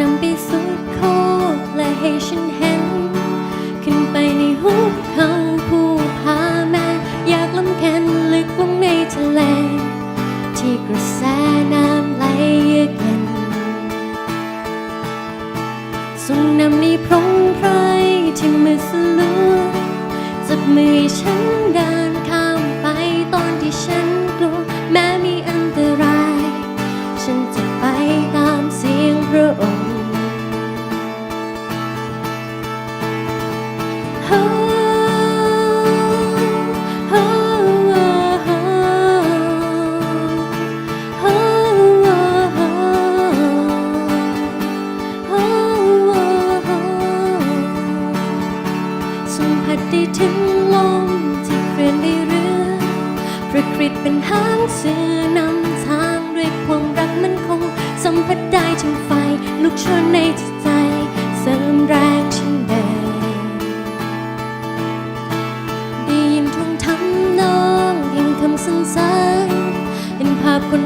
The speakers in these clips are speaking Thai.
นำไปสุดโคและให้ฉันเห็น ขึ้นไปในหุบเขาผู้พาแม่ อยากลำแค้นลึกลงในทะเล ที่กระแสน้ำไหลเยือกเย็นส่งนำในพรงไพรที่มือสลัวจับมือฉันเดิ ฤตเป็นหางเสือนำทางด้วยความรักมันคง สัมผัสได้ถึงไฟ ลุกชนในจิตใจ เสริมแรงฉันเดินได้ยินทุ่งทำนองยิ่งคำสรรเสริญเห็นภาพคน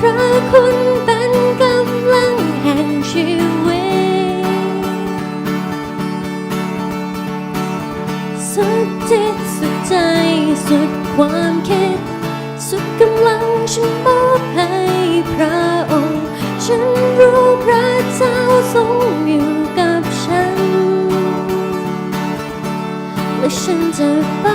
พระคุณเป็นกำลังแห่งชีวิต สุดจิตสุดใจสุดความคิด สุดกำลังฉันมอบให้พระองค์ ฉันรู้พระเจ้าทรงอยู่กับฉัน และฉันจะไป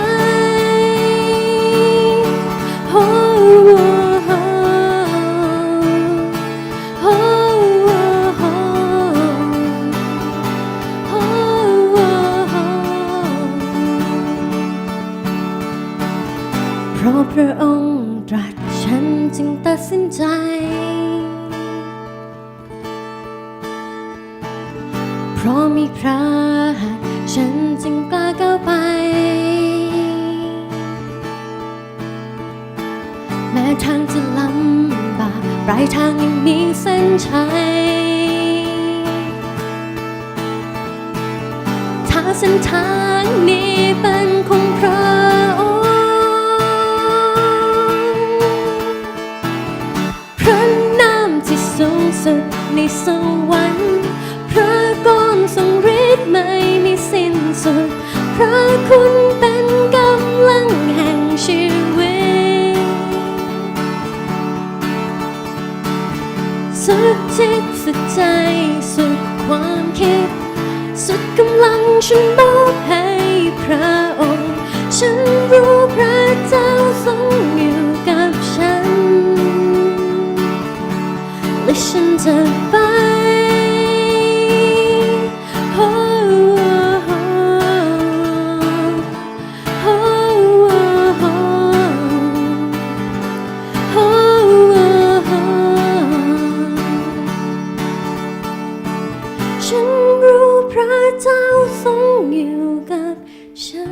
รัสฉันจึงตัดสินใจ เพราะมีพระหัตฉันจึงกล้าก้าวไป แม้ทางจะลำบากปลายทางยังมีเส้นชัยถ้าเส้นทางนี้เป็น สุดในสวรรค์ พระกรทรงฤทธิ์ไม่มีสิ้นสุด พระคุณเป็นกำลังแห่งชีวิต สุดจิตสุดใจสุดความคิด สุดกำลังฉันมอบให้พระ และฉันจะไป ฉันรู้พระเจ้าทรงอยู่กับฉัน